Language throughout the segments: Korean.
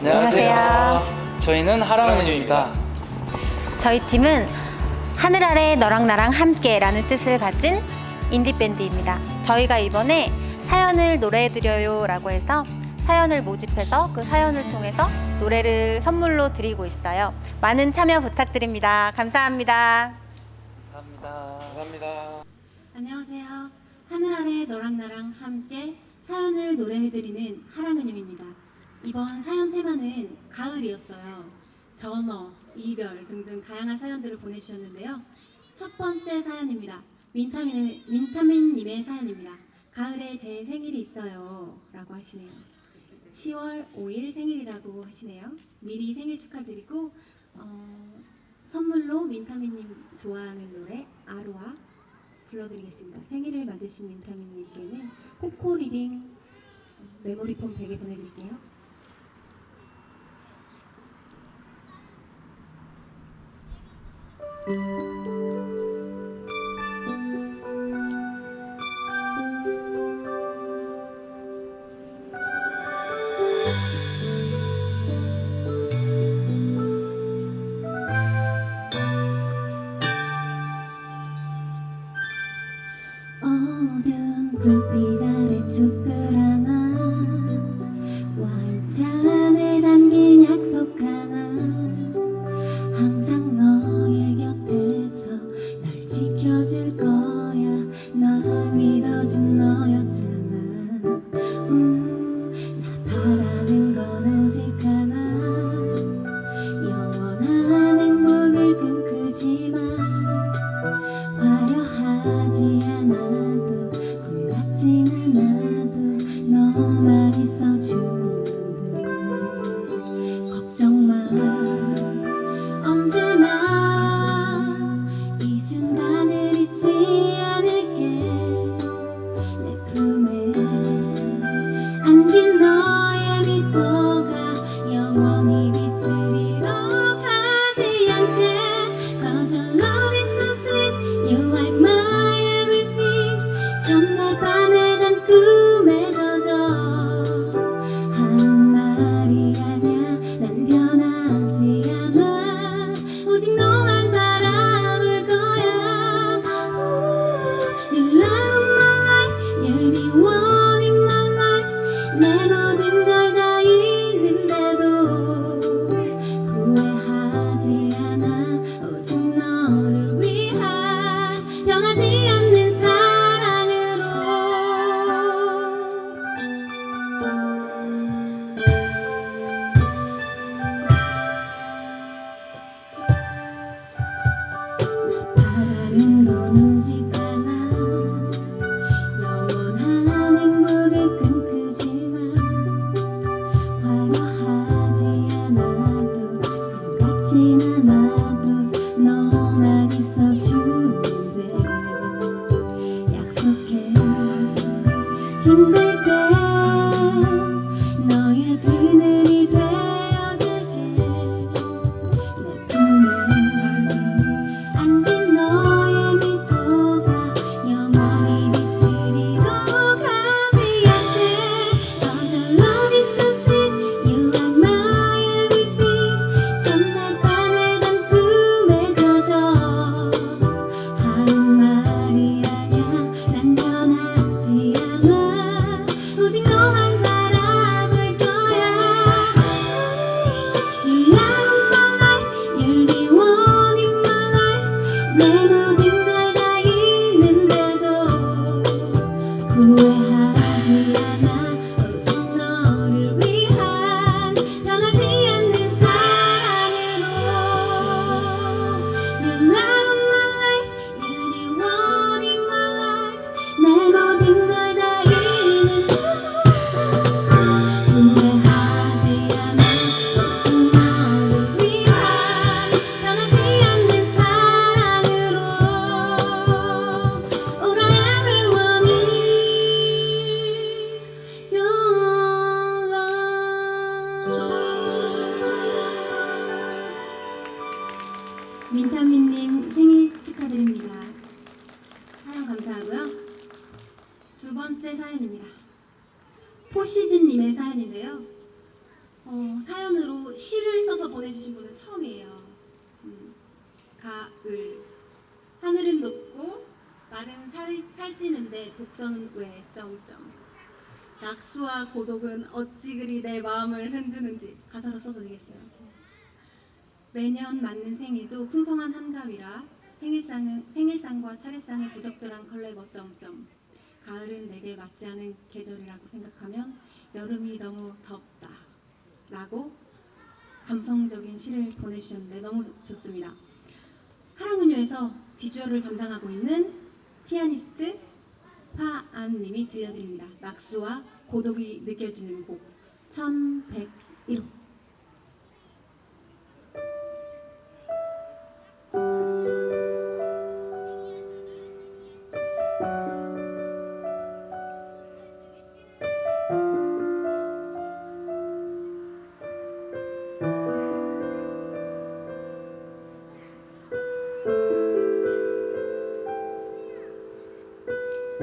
안녕하세요. 저희는 하랑은입니다. 저희 팀은 하늘 아래 너랑 나랑 함께라는 뜻을 가진 인디 밴드입니다. 저희가 이번에 사연을 노래해 드려요라고 해서 사연을 모집해서 그 사연을 통해서 노래를 선물로 드리고 있어요. 많은 참여 부탁드립니다. 감사합니다. 감사합니다. 감사합니다. 안녕하세요. 하늘 아래 너랑 나랑 함께 사연을 노래해 드리는 하랑은님입니다. 이번 사연 테마는 가을이었어요. 점어, 이별 등등 다양한 사연들을 보내주셨는데요. 첫 번째 사연입니다. 민타민, 민타민님의 사연입니다. 가을에 제 생일이 있어요. 라고 하시네요. 10월 5일 생일이라고 하시네요. 미리 생일 축하드리고, 어, 선물로 민타민님 좋아하는 노래 아로아 불러드리겠습니다. 생일을 맞으신 민타민님께는 코코 리빙 메모리폼 100개 보내드릴게요. 어 번째 사연입니다. 포시즌님의 사연인데요. 어, 사연으로 시를 써서 보내주신 분은 처음이에요. 음, 가을 하늘은 높고 말은 살, 살찌는데 독서는 왜 점점 낙수와 고독은 어찌 그리 내 마음을 흔드는지 가사로 써도 되겠어요. 매년 맞는 생일도 풍성한 한가위라 생일상은 생일상과 차례상의 부적절한 컬레버 점점 가을은 내게 맞지 않은 계절이라고 생각하면 여름이 너무 덥다 라고 감성적인 시를 보내주셨는데 너무 좋- 좋습니다. 하랑은요에서 비주얼을 담당하고 있는 피아니스트 화안님이 들려드립니다. 낙수와 고독이 느껴지는 곡 1101호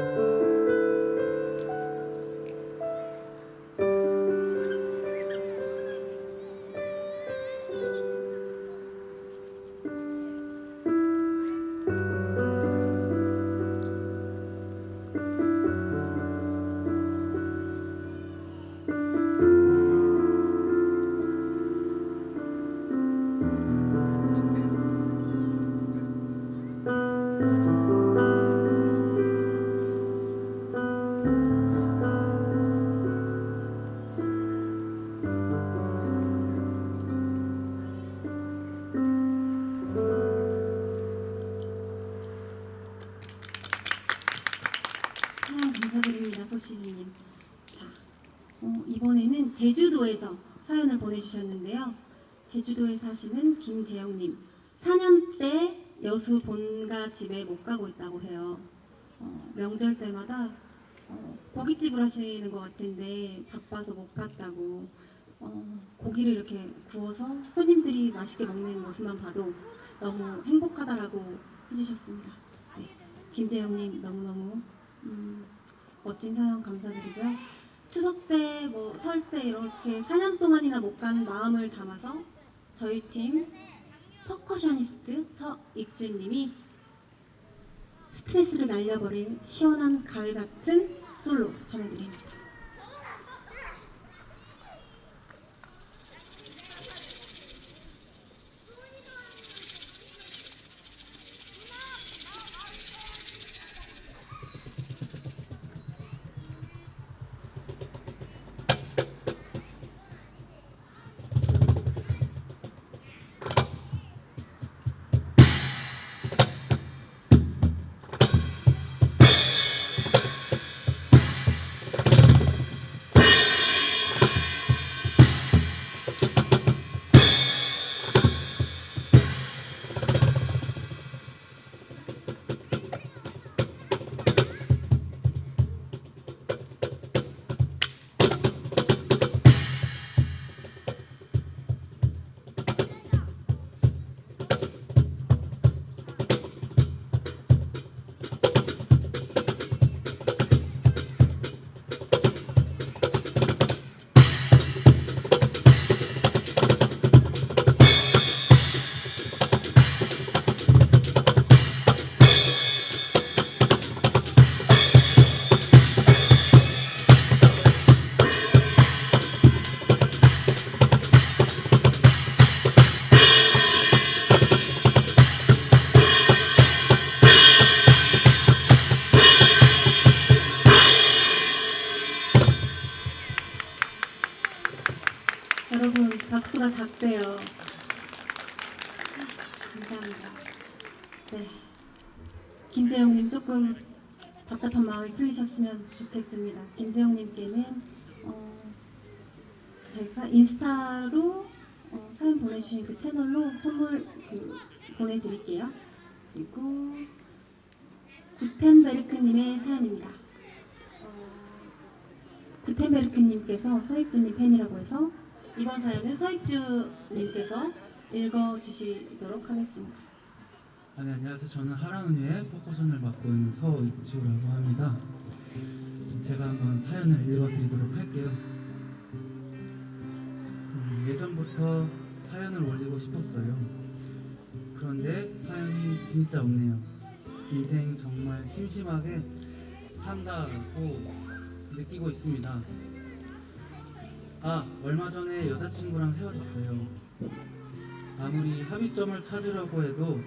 사 제주도에서 사연을 보내주셨는데요. 제주도에 사시는 김재영님. 4년째 여수 본가 집에 못 가고 있다고 해요. 어, 명절 때마다 어, 고깃집을 하시는 것 같은데 바빠서 못 갔다고 어, 고기를 이렇게 구워서 손님들이 맛있게 먹는 모습만 봐도 너무 행복하다라고 해주셨습니다. 네, 김재영님 너무너무 음, 멋진 사연 감사드리고요. 추석 때, 뭐, 설 때 이렇게 4년 동안이나 못 가는 마음을 담아서 저희 팀 퍼커셔니스트 서익준님이 스트레스를 날려버릴 시원한 가을 같은 솔로 전해드립니다. 감사합니다. 네, 김재영님 조금 답답한 마음이 풀리셨으면 좋겠습니다. 김재영님께는 어, 제가 인스타로 어, 사연 보내주신 그 채널로 선물 그 보내드릴게요. 그리고 구텐베르크님의 사연입니다. 어, 구텐베르크님께서 서익주님 팬이라고 해서 이번 사연은 서익주님께서 읽어주시도록 하겠습니다. 아, 네, 안녕하세요. 저는 하랑은유의 포커션을 맡고 있는 서익주라고 합니다. 제가 한번 사연을 읽어드리도록 할게요. 예전부터 사연을 올리고 싶었어요. 그런데 사연이 진짜 없네요. 인생 정말 심심하게 산다고 느끼고 있습니다. 아, 얼마 전에 여자친구랑 헤어졌어요. 아무리 합의점을 찾으려고 해도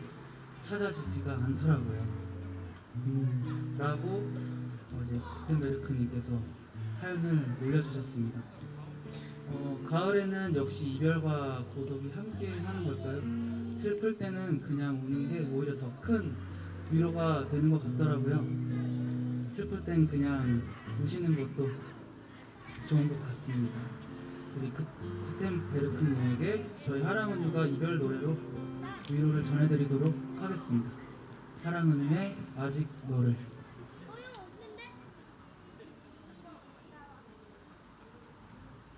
찾아지지가 않더라고요. 음, 라고 어제 구텐베르크님께서 사연을 올려주셨습니다. 어, 가을에는 역시 이별과 고독이 함께 하는 걸까요? 슬플 때는 그냥 우는 게 오히려 더 큰 위로가 되는 것 같더라고요. 슬플 땐 그냥 우시는 것도 좋은 것 같습니다. 우리 그, 구텐베르크님에게 저희 하랑은유가 이별 노래로 위로를 전해드리도록 하겠습니다. 사랑은유의 아직 너를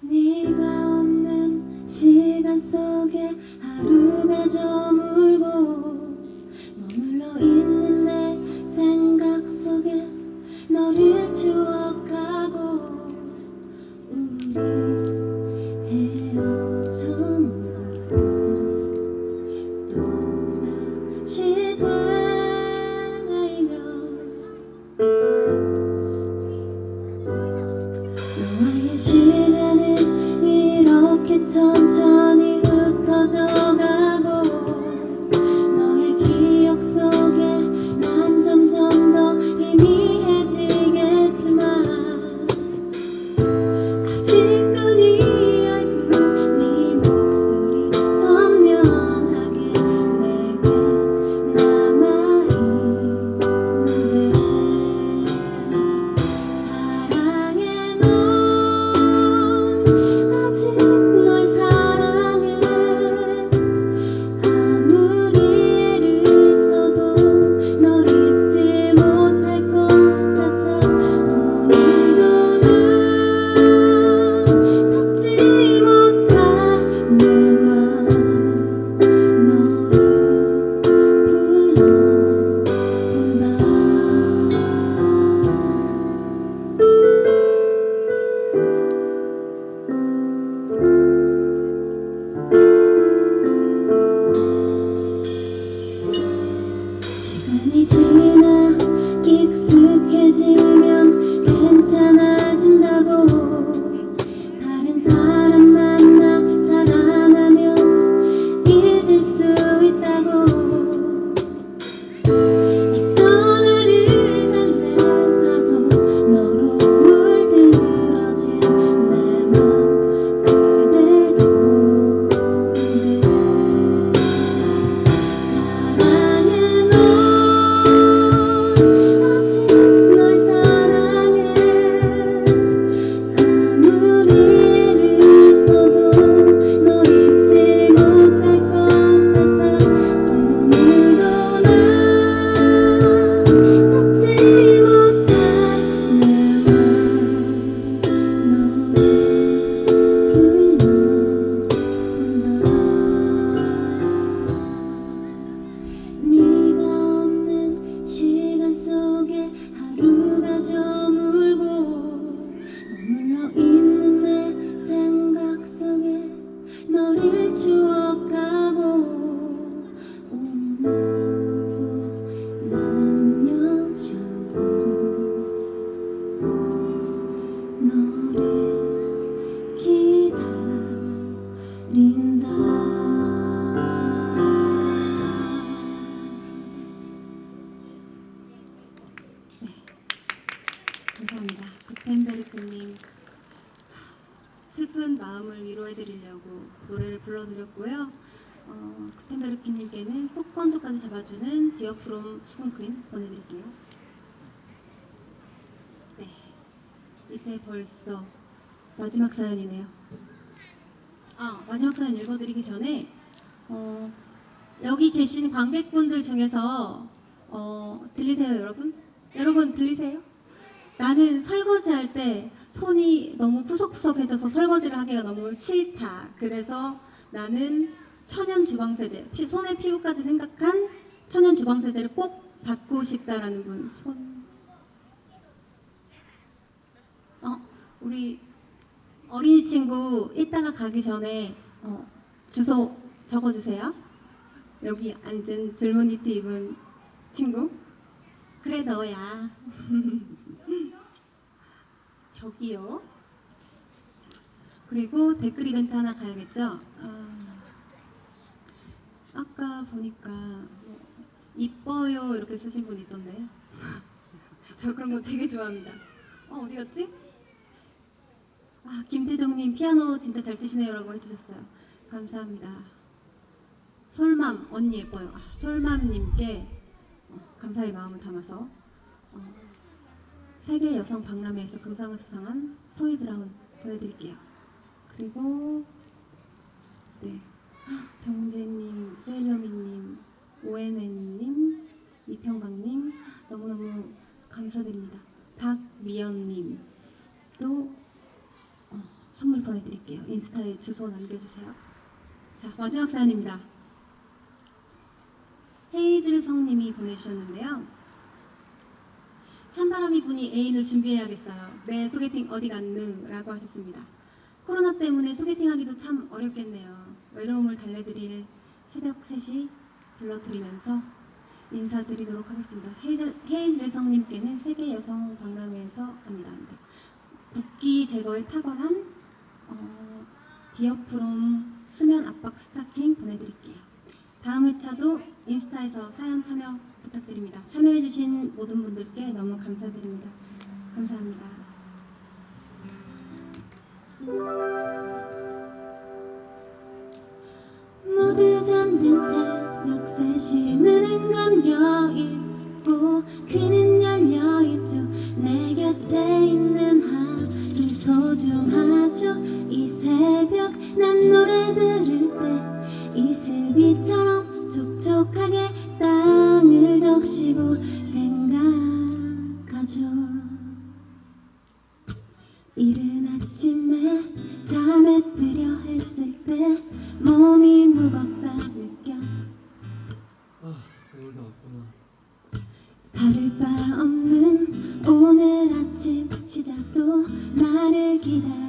네가 없는 시간 속에 하루가 저물고 머물러 있는 내 생각 속에 너를 추억 어, 구텐베르크님께는 속 건조까지 잡아주는 디어프롬 수분크림 보내드릴게요. 네, 이제 벌써 마지막 사연이네요. 아 마지막 사연 읽어드리기 전에 어, 여기 계신 관객분들 중에서 어, 들리세요, 여러분? 여러분 들리세요? 나는 설거지할 때 손이 너무 푸석푸석해져서 설거지를 하기가 너무 싫다. 그래서 나는 천연 주방 세제, 피- 손의 피부까지 생각한 천연 주방 세제를 꼭 받고 싶다라는 분 손. 어, 우리 어린이 친구 이따가 가기 전에 어, 주소 적어주세요. 여기 앉은 줄무늬 니트 입은 친구. 그래 너야. 저기요. 자, 그리고 댓글 이벤트 하나 가야겠죠. 아, 아까 보니까 뭐, 이뻐요 이렇게 쓰신 분 있던데. 저 그런 거 되게 좋아합니다. 어 어디 갔지? 아 김태정님 피아노 진짜 잘 치시네요라고 해주셨어요. 감사합니다. 솔맘 언니 예뻐요. 아, 솔맘님께 어, 감사의 마음을 담아서 어, 세계 여성 박람회에서 금상을 수상한 소희 브라운 보내드릴게요. 그리고 네 병재님, 세일러미님, 오엔엔님, 이평강님 너무너무 감사드립니다. 박미연님 또 어, 선물 보내드릴게요. 인스타에 주소 남겨주세요. 자 마지막 사연입니다. 헤이즐 성님이 보내주셨는데요. 찬바람이 부니 애인을 준비해야겠어요. 내 소개팅 어디 갔느? 라고 하셨습니다. 코로나 때문에 소개팅하기도 참 어렵겠네요. 외로움을 달래드릴 새벽 3시 불러드리면서 인사드리도록 하겠습니다. 헤이즐, 헤이즐 성님께는 세계 여성 박람회에서 아니다 아니다. 붓기 제거에 탁월한 어, 디어프롬 수면 압박 스타킹 보내드릴게요. 다음 회차도 인스타에서 사연 참여 부탁드립니다. 참여해주신 모든 분들께 너무 감사드립니다. 감사합니다. 모두 잠든 새벽 3시 눈은 감겨있고 귀는 열려있죠. 내 곁에 있는 하루 소중하죠. 이 새벽 난 노래 들을 때 이슬비처럼 촉촉하게 땅을 적시고 나를 기다릴